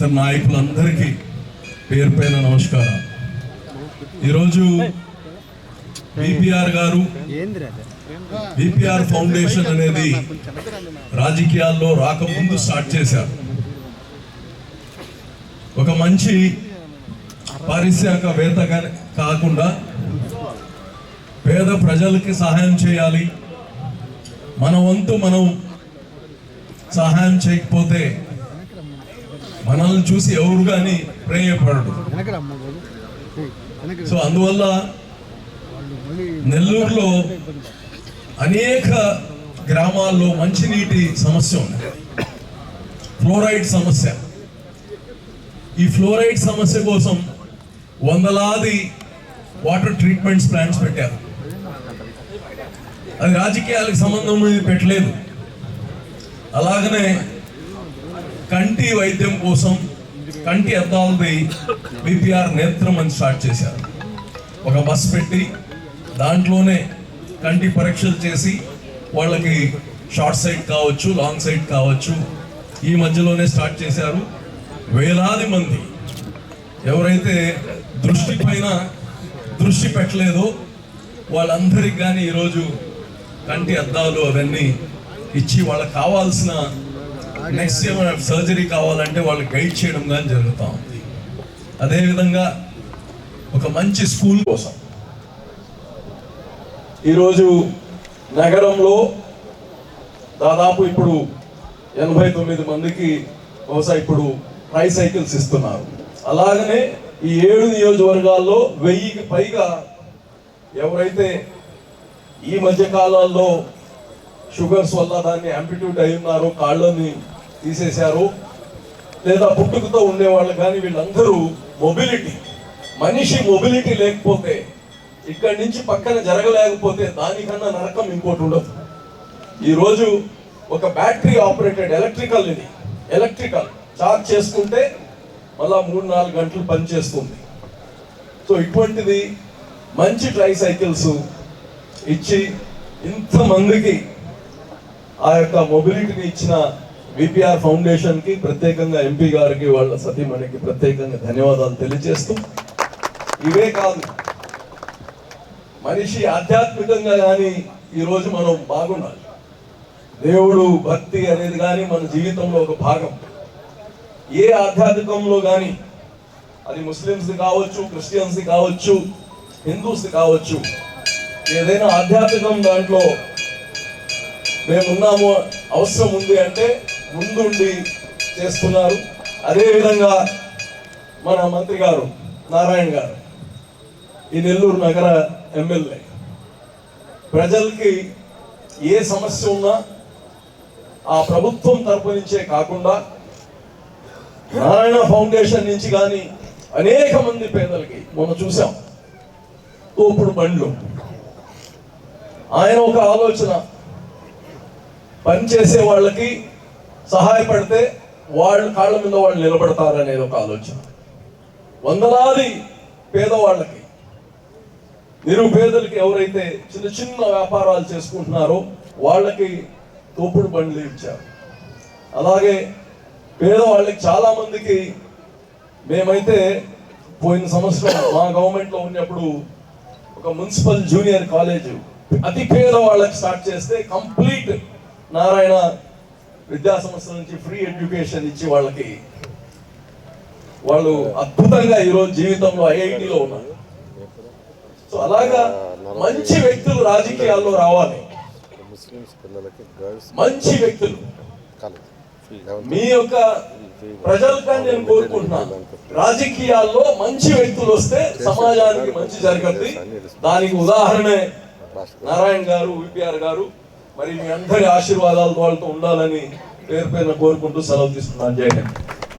ఇతర నాయకులందరికీ పేరు పైన నమస్కారం. ఈరోజు బీపీఆర్ గారు బీపీఆర్ ఫౌండేషన్ అనేది రాజకీయాల్లో రాకముందు స్టార్ట్ చేశారు. ఒక మంచి పారిశ్రామికవేత్తగా కాకుండా పేద ప్రజలకి సహాయం చేయాలి. మన వంతు మనం సహాయం చేయకపోతే మనల్ని చూసి ఎవరు కానీ ప్రేయపడడు సో అందువల్ల నెల్లూరులో అనేక గ్రామాల్లో మంచినీటి సమస్య ఉంది. ఫ్లోరైడ్ సమస్య. ఈ ఫ్లోరైడ్ సమస్య కోసం వందలాది వాటర్ ట్రీట్మెంట్స్ ప్లాంట్స్ పెట్టారు. అది రాజకీయాలకు సంబంధం పెట్టలేదు అలాగనే కంటి వైద్యం కోసం కంటి అద్దాలది బీపీఆర్ నేత్రం అని స్టార్ట్ చేశారు. ఒక బస్ పెట్టి దాంట్లోనే కంటి పరీక్షలు చేసి వాళ్ళకి షార్ట్ సైట్ కావచ్చు లాంగ్ సైట్ కావచ్చు ఈ మధ్యలోనే స్టార్ట్ చేశారు. వేలాది మంది ఎవరైతే దృష్టి పైన దృష్టి పెట్టలేదో వాళ్ళందరికీ కానీ ఈరోజు కంటి అద్దాలు అవన్నీ ఇచ్చి వాళ్ళకి కావాల్సిన నెక్స్ట్ ఏమైనా సర్జరీ కావాలంటే వాళ్ళు గైడ్ చేయడం కానీ జరుగుతూ ఉంది. అదేవిధంగా ఒక మంచి స్కూల్ కోసం. ఈరోజు నగరంలో దాదాపు ఇప్పుడు ఎనభై తొమ్మిది మందికి బహుశా ఇప్పుడు ట్రై సైకిల్స్ ఇస్తున్నారు. అలాగనే ఈ ఏడు నియోజకవర్గాల్లో వెయ్యికి పైగా ఎవరైతే ఈ మధ్య కాలాల్లో షుగర్స్ వల్ల దాన్ని అంపిట్యూట్ అయి ఉన్నారో కాళ్ళని తీసేశారు. లేదా పుట్టుకతో ఉండేవాళ్ళు కానీ వీళ్ళందరూ మొబిలిటీ మనిషి మొబిలిటీ లేకపోతే ఇక్కడి నుంచి పక్కన జరగలేకపోతే దానికన్నా నరకం ఇంకోటి ఉండదు. ఈరోజు ఒక బ్యాటరీ ఆపరేటెడ్ ఎలక్ట్రికల్ ఇది. ఎలక్ట్రికల్ చార్జ్ చేసుకుంటే మళ్ళా మూడు నాలుగు గంటలు పనిచేస్తుంది సో ఇటువంటిది మంచి ట్రై సైకిల్స్ ఇచ్చి ఇంతమందికి ఆ యొక్క మొబిలిటీని ఇచ్చిన విపిఆర్ ఫౌండేషన్కి ప్రత్యేకంగా ఎంపీ గారికి వాళ్ళ సతీమణికి ప్రత్యేకంగా ధన్యవాదాలు తెలియజేస్తూ ఇవే కాదు మనిషి ఆధ్యాత్మికంగా కానీ ఈరోజు మనం బాగుండాలి. దేవుడు భక్తి అనేది కానీ మన జీవితంలో ఒక భాగం. ఏ ఆధ్యాత్మికంలో కానీ అది ముస్లిమ్స్ కావచ్చు క్రిస్టియన్స్ కావచ్చు హిందూస్ కావచ్చు ఏదైనా ఆధ్యాత్మికం దాంట్లో మేమున్నాము అవసరం ఉంది అంటే ముందుండి చేస్తున్నారు. అదేవిధంగా మన మంత్రి గారు నారాయణ గారు ఈ నెల్లూరు నగర ఎమ్మెల్యే. ప్రజలకి ఏ సమస్య ఉన్నా ఆ ప్రభుత్వం తరపు నుంచే కాకుండా నారాయణ ఫౌండేషన్ నుంచి కానీ అనేక మంది పేదలకి మనం చూసాం. తోపుడు బండ్లు. ఆయన ఒక ఆలోచన. పనిచేసే వాళ్ళకి సహాయపడితే వాళ్ళ కాళ్ళ మీద వాళ్ళు నిలబడతారనేది ఒక ఆలోచన. వందలాది పేదవాళ్ళకి నిరుపేదలకి ఎవరైతే చిన్న చిన్న వ్యాపారాలు చేసుకుంటున్నారో వాళ్ళకి తోపుడు బండ్లు ఇచ్చారు. అలాగే పేదవాళ్ళకి చాలామందికి మేమైతే పోయిన సంవత్సరం మా గవర్నమెంట్లో ఉన్నప్పుడు ఒక మున్సిపల్ జూనియర్ కాలేజ్ అతి పేద వాళ్ళకి స్టార్ట్ చేస్తే కంప్లీట్ నారాయణ విద్యా సంస్థ నుంచి ఫ్రీ ఎడ్యుకేషన్ ఇచ్చి వాళ్ళకి వాళ్ళు అద్భుతంగా ఈరోజు జీవితంలో ఐఐటిలో ఉన్నారు. సో అలాగా మంచి వ్యక్తులు రాజకీయాల్లో రావాలి. మంచి వ్యక్తులు. మీ యొక్క ప్రజలకి నేను కోరుకుంటున్నాను. రాజకీయాల్లో మంచి వ్యక్తులు వస్తే సమాజానికి మంచి జరగద్ది. దానికి ఉదాహరణే నారాయణ గారు విపిఆర్ గారు మరి మీ అందరి ఆశీర్వాదాలతో వాళ్ళతో ఉండాలని పేరు పేరున కోరుకుంటూ సెలవు తీసుకున్నాను జై